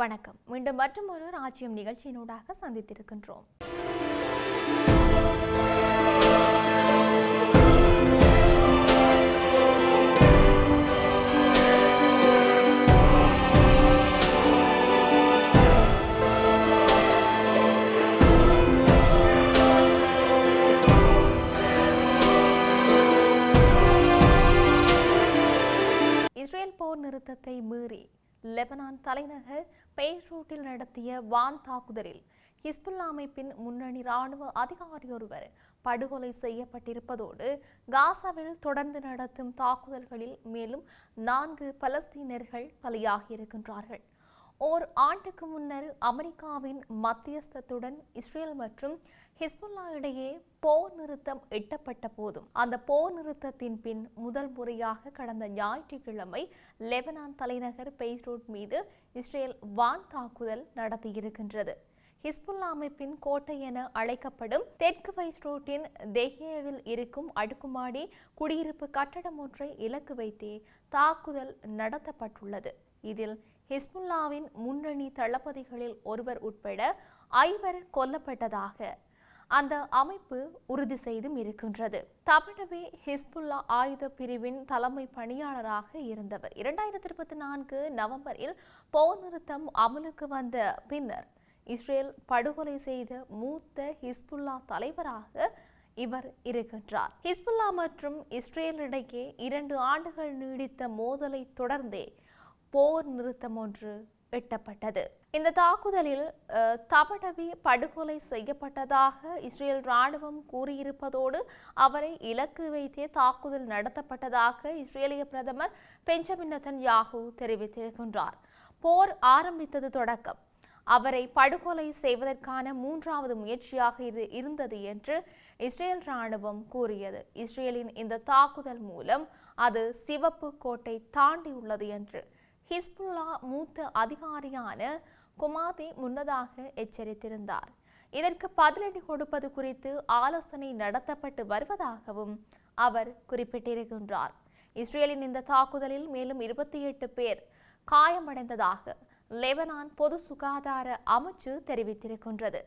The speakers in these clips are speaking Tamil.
வணக்கம். மீண்டும் மற்றும் ஒரு ராஜ்யம் நிகழ்ச்சியினூடாக சந்தித்திருக்கின்றோம். இஸ்ரேல் போர் நிறுத்தத்தை மீறி லெபனான் தலைநகர் பெய்ரூட்டில் நடத்திய வான் தாக்குதலில் ஹிஸ்புல்லா அமைப்பின் முன்னணி ராணுவ அதிகாரியொருவர் படுகொலை செய்யப்பட்டிருப்பதோடு காசாவில் தொடர்ந்து நடத்தும் தாக்குதல்களில் மேலும் நான்கு பலஸ்தீனர்கள் பலியாகியிருக்கின்றார்கள். ஓர் ஆண்டுக்கு முன்னர் அமெரிக்காவின் மத்தியஸ்தத்துடன் இஸ்ரேல் மற்றும் ஹிஸ்புல்லா இடையே போர் நிறுத்தம் எட்டப்பட்ட போதும். அந்த போர் நிறுத்தத்தின் பின் முதல் முறையாக கடந்த ஞாயிற்றுக்கிழமை லெபனான் தலைநகர் பெய்ரூட் மீது இஸ்ரேல் வான் தாக்குதல் நடத்தியிருக்கின்றது. ஹிஸ்புல்லா அமைப்பின் கோட்டை என அழைக்கப்படும் தெற்கு வைஸ்ரோட்டின் தெஹேவில் இருக்கும் அடுக்குமாடி குடியிருப்பு கட்டடம் ஒன்றை இலக்கு வைத்தே தாக்குதல் நடத்தப்பட்டுள்ளது. இதில் ஹிஸ்புல்லாவின் முன்னணி தளபதிகளில் ஒருவர் உட்பட ஐவர் கொல்லப்பட்டதாக அந்த அமைப்பு உறுதி செய்தும் இருக்கின்றது. தமிழவே ஹிஸ்புல்லா ஆயுத பிரிவின் தலைமை பணியாளராக இருந்தவர். இரண்டாயிரத்தி இருபத்தி நான்கு நவம்பரில் போர் நிறுத்தம் அமலுக்கு வந்த பின்னர் இஸ்ரேல் படுகொலை செய்த மூத்த ஹிஸ்புல்லா தலைவராக இவர் இருக்கின்றார். ஹிஸ்புல்லா மற்றும் இஸ்ரேலிடையே இரண்டு ஆண்டுகள் நீடித்த மோதலை தொடர்ந்தே போர் நிறுத்தம் ஒன்று எட்டப்பட்டது இந்த தாக்குதலில் தபடவி படுகொலை செய்யப்பட்டதாக இஸ்ரேல் ராணுவம் கூறியிருப்பதோடு அவரை இலக்கு வைத்தே தாக்குதல் நடத்தப்பட்டதாக இஸ்ரேலிய பிரதமர் பெஞ்சமின் நெதன்யாகு தெரிவித்திருக்கின்றார். போர் ஆரம்பித்தது தொடக்கம். அவரை படுகொலை செய்வதற்கான மூன்றாவது முயற்சியாக இது இருந்தது என்று இஸ்ரேல் ராணுவம் கூறியது. இஸ்ரேலின் இந்த தாக்குதல் மூலம் அது சிவப்பு கோட்டை தாண்டியுள்ளது என்று ஹிஸ்புல்லா மூத்த அதிகாரியான குமாதி முன்னதாக எச்சரித்திருந்தார். இதற்கு பதிலடி கொடுப்பது குறித்து ஆலோசனை நடத்தப்பட்டு வருவதாகவும் அவர் குறிப்பிட்டிருக்கின்றார். இஸ்ரேலின் இந்த தாக்குதலில் மேலும் இருபத்தி எட்டு பேர் காயமடைந்ததாக லெபனான் பொது சுகாதார அமைச்சு தெரிவித்திருக்கின்றது.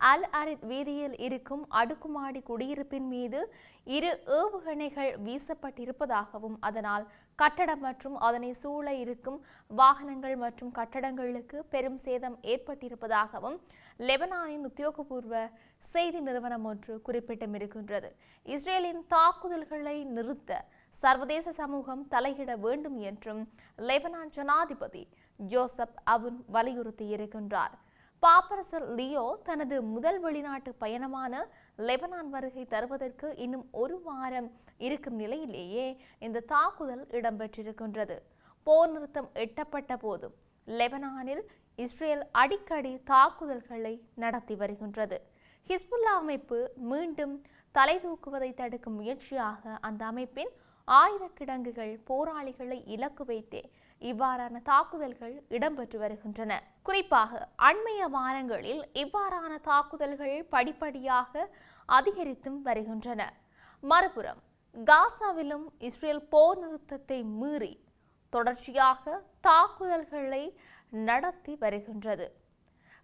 அல் அரித் வீதியில் இருக்கும் அடுக்குமாடி குடியிருப்பின் மீது இரு ஏவுகணைகள் வீசப்பட்டிருப்பதாகவும் அதனால் கட்டடம் மற்றும் அதனை சூழ இருக்கும் வாகனங்கள் மற்றும் கட்டடங்களுக்கு பெரும் சேதம் ஏற்பட்டிருப்பதாகவும் லெபனானின் உத்தியோகபூர்வ செய்தி நிறுவனம் ஒன்று குறிப்பிட்டும் இருக்கின்றது இஸ்ரேலின் தாக்குதல்களை நிறுத்த சர்வதேச சமூகம் தலையிட வேண்டும் என்றும் லெபனான் ஜனாதிபதி ஜோசப் அவுன் வலியுறுத்தியிருக்கின்றார். பாப்பரசர் லியோ தனது முதல் வெளிநாட்டு பயணமான லெபனான் வருகை தருவதற்கு இன்னும் ஒரு வாரம் இருக்கும் நிலையிலேயே இந்த தாக்குதல் இடம்பெற்றிருக்கின்றது. போர் நிறுத்தம் எட்டப்பட்ட போதும் லெபனானில் இஸ்ரேல் அடிக்கடி தாக்குதல்களை நடத்தி வருகின்றது. ஹிஸ்புல்லா அமைப்பு மீண்டும் தலை தூக்குவதை தடுக்கும் முயற்சியாக அந்த அமைப்பின் ஆயுத கிடங்குகள் போராளிகளை இலக்கு வைத்தே இவ்வாறான தாக்குதல்கள் இடம்பெற்று வருகின்றன. குறிப்பாக அண்மைய வாரங்களில் இவ்வாறான தாக்குதல்கள் படிப்படியாக அதிகரித்தும் வருகின்றன. மறுபுறம் காசாவிலும் இஸ்ரேல் போர் நிறுத்தத்தை மீறி தொடர்ச்சியாக தாக்குதல்களை நடத்தி வருகின்றது.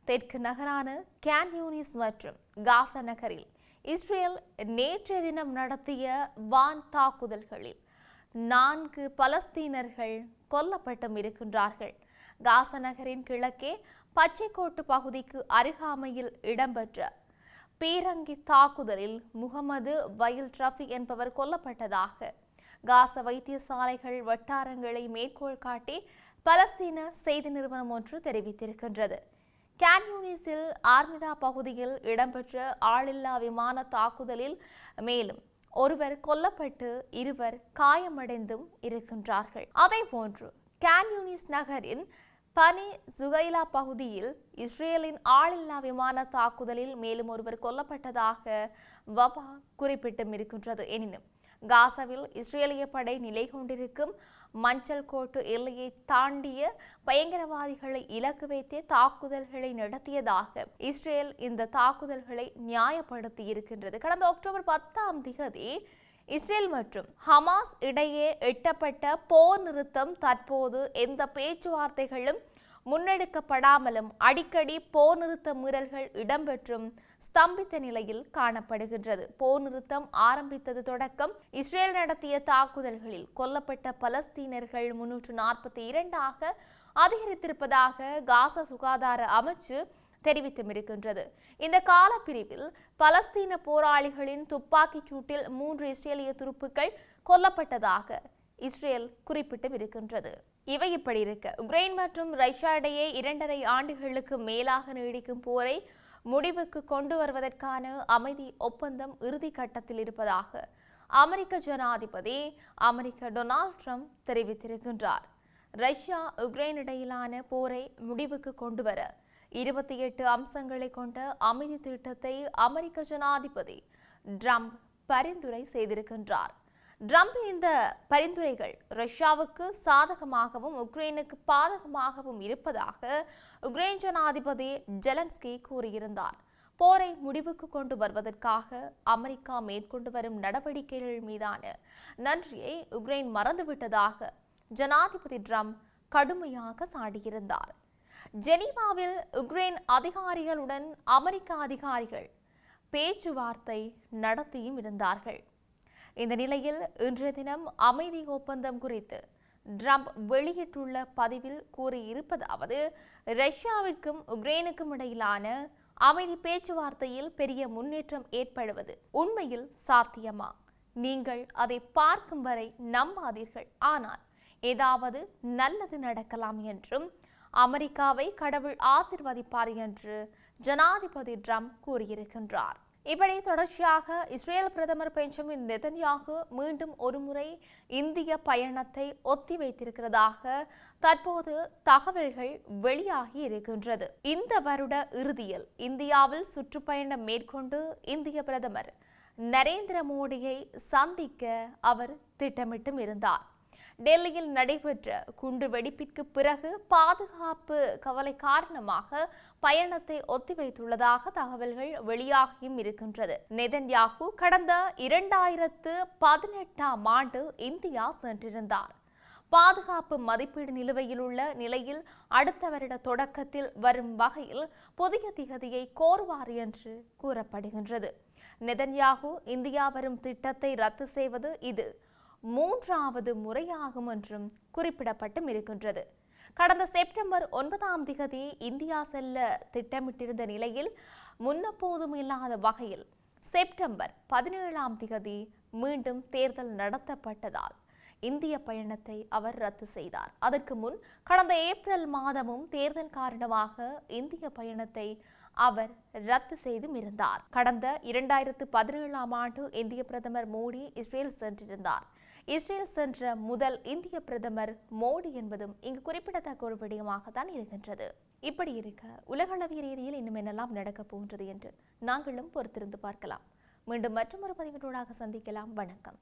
தெற்கு நகரான கேன் யூனிஸ் மற்றும் காசா நகரில் இஸ்ரேல் நேற்றைய தினம் நடத்திய வான் தாக்குதல்களில் நான்கு பலஸ்தீனர்கள் கொல்லப்பட்டும் இருக்கின்றார்கள். காசா நகரின் கிழக்கே பச்சைக்கோட்டு பகுதிக்கு அருகாமையில் இடம்பெற்ற பீரங்கி தாக்குதலில் முகமது வயல் ரஃபி என்பவர் கொல்லப்பட்டதாக காச வைத்தியசாலைகள் வட்டாரங்களை மேற்கோள் காட்டி பலஸ்தீன செய்தி நிறுவனம் ஒன்று தெரிவித்திருக்கின்றது. கேன்யூனிஸில் ஆர்மிதா பகுதியில் இடம்பெற்ற ஆளில்லா விமான தாக்குதலில் மேலும் ஒருவர் கொல்லப்பட்டு இருவர் காயமடைந்தும் இருக்கின்றார்கள். அதே போன்று கேன்யூனிஸ் நகரின் பனி சுகைலா பகுதியில் இஸ்ரேலின் ஆளில்லா விமான தாக்குதலில் மேலும் ஒருவர் கொல்லப்பட்டதாக வபா குறிப்பிட்டும் இருக்கின்றது. எனினும் காசாவில் இஸ்ரேலிய படை நிலை கொண்டிருக்கும் மஞ்சள் கோட்டு எல்லையை தாண்டிய பயங்கரவாதிகளை இலக்கு வைத்தே தாக்குதல்களை நடத்தியதாக இஸ்ரேல் இந்த தாக்குதல்களை நியாயப்படுத்தி இருக்கின்றது. கடந்த அக்டோபர் பத்தாம் திகதி இஸ்ரேல் மற்றும் ஹமாஸ் இடையே எட்டப்பட்ட போர் நிறுத்தம் தற்போது எந்த பேச்சுவார்த்தைகளும் முன்னெடுக்கப்படாமலும் அடிக்கடி போர் நிறுத்த மீறல்கள் இடம்பெற்றும் ஸ்தம்பித்த நிலையில் காணப்படுகின்றது. போர் நிறுத்தம் ஆரம்பித்தது தொடக்கம் இஸ்ரேல் நடத்திய தாக்குதல்களில் கொல்லப்பட்ட பலஸ்தீனர்கள் முன்னூற்று நாற்பத்தி இரண்டாக அதிகரித்திருப்பதாக காசா சுகாதார அமைச்சு தெரிவித்தும் இருக்கின்றது. இந்த காலப்பிரிவில் பலஸ்தீன போராளிகளின் துப்பாக்கிச் சூட்டில் மூன்று இஸ்ரேலிய துருப்புக்கள் கொல்லப்பட்டதாக இஸ்ரேல் குறிப்பிட்டும் இருக்கின்றது. இவை இப்படி இருக்க உக்ரைன் மற்றும் ரஷ்யா இடையே இரண்டரை ஆண்டுகளுக்கு மேலாக நீடிக்கும் போரை முடிவுக்கு கொண்டு வருவதற்கான அமைதி ஒப்பந்தம் இறுதி கட்டத்தில் இருப்பதாக அமெரிக்க ஜனாதிபதி அமெரிக்க டொனால்ட் ட்ரம்ப் தெரிவித்திருக்கின்றார். ரஷ்யா உக்ரைன் இடையிலான போரை முடிவுக்கு கொண்டு வர இருபத்தி எட்டு அம்சங்களை கொண்ட அமைதி திட்டத்தை அமெரிக்க ஜனாதிபதி ட்ரம்ப் பரிந்துரை செய்திருக்கின்றார். ட்ரம்பின் இந்த பரிந்துரைகள் ரஷ்யாவுக்கு சாதகமாகவும் உக்ரைனுக்கு பாதகமாகவும் இருப்பதாக உக்ரைன் ஜனாதிபதி ஜெலன்ஸ்கி கூறியிருந்தார். போரை முடிவுக்கு கொண்டு வருவதற்காக அமெரிக்கா மேற்கொண்டு வரும் நடவடிக்கைகள் மீதான நன்றியை உக்ரைன் மறந்துவிட்டதாக ஜனாதிபதி ட்ரம்ப் கடுமையாக சாடியிருந்தார். ஜெனீவாவில் உக்ரைன் அதிகாரிகளுடன் அமெரிக்க அதிகாரிகள் பேச்சுவார்த்தை நடத்தியும் இருந்தார்கள். இந்த நிலையில் இன்றைய தினம் அமைதி ஒப்பந்தம் குறித்து ட்ரம்ப் வெளியிட்டுள்ள பதிவில் கூறியிருப்பதாவது ரஷ்யாவிற்கும் உக்ரைனுக்கும் இடையிலான அமைதி பேச்சுவார்த்தையில் பெரிய முன்னேற்றம் ஏற்படுவது உண்மையில் சாத்தியமா? நீங்கள் அதை பார்க்கும் வரை நம்பாதீர்கள். ஆனால் ஏதாவது நல்லது நடக்கலாம் என்றும் அமெரிக்காவை கடவுள் ஆசிர்வதிப்பார் என்று ஜனாதிபதி ட்ரம்ப் கூறியிருக்கின்றார். இப்படி தொடர்ச்சியாக இஸ்ரேல் பிரதமர் பெஞ்சமின் நெதன்யாகு மீண்டும் ஒருமுறை இந்திய பயணத்தை ஒத்தி வைத்திருக்கிறதாக தற்போது தகவல்கள் வெளியாகி இருக்கின்றது. இந்த வருட இறுதியில் இந்தியாவில் சுற்றுப்பயணம் மேற்கொண்டு இந்திய பிரதமர் நரேந்திர மோடியை சந்திக்க அவர் திட்டமிட்டும் இருந்தார். டெல்லியில் நடைபெற்ற குண்டு வெடிப்பிற்கு பிறகு பாதுகாப்பு கவலை காரணமாக பயணத்தை ஒத்திவைத்துள்ளதாக தகவல்கள் வெளியாகியும் இருக்கின்றது. நெதன்யாகு கடந்த இரண்டாயிரத்து பதினெட்டாம் ஆண்டு இந்தியா சென்றிருந்தார். பாதுகாப்பு மதிப்பீடு நிலுவையில் உள்ள நிலையில் அடுத்த வருட தொடக்கத்தில் வரும் வகையில் புதிய திகதியை கோருவார் என்று கூறப்படுகின்றது. நெதன்யாகு இந்தியா வரும் திட்டத்தை ரத்து செய்வது இது. மூன்றாவது முறையாகும் என்றும் குறிப்பிடப்பட்டும் இருக்கின்றது. கடந்த செப்டம்பர் ஒன்பதாம் திகதி இந்தியா செல்ல திட்டமிட்டிருந்த நிலையில் முன்னப்போதும் இல்லாத வகையில் செப்டம்பர் பதினேழாம் திகதி மீண்டும் தேர்தல் நடத்தப்பட்டதால் இந்திய பயணத்தை அவர் ரத்து செய்தார். அதற்கு முன் கடந்த ஏப்ரல் மாதமும் தேர்தல் காரணமாக இந்திய பயணத்தை அவர் ரத்து செய்தும் இருந்தார். கடந்த இரண்டாயிரத்து பதினேழாம் ஆண்டு இந்திய பிரதமர் மோடி இஸ்ரேல் சென்றிருந்தார். இஸ்ரேல் சென்ற முதல் இந்திய பிரதமர் மோடி என்பதும் இங்கு குறிப்பிடத்தக்க ஒரு விடயமாகத்தான் இருக்கின்றது. இப்படி இருக்க உலகளவிய ரீதியில் இன்னும் என்னெல்லாம் நடக்கப் போகின்றது என்று நாங்களும் பொறுத்திருந்து பார்க்கலாம். மீண்டும் மற்றொரு பதிவினூடாக சந்திக்கலாம். வணக்கம்.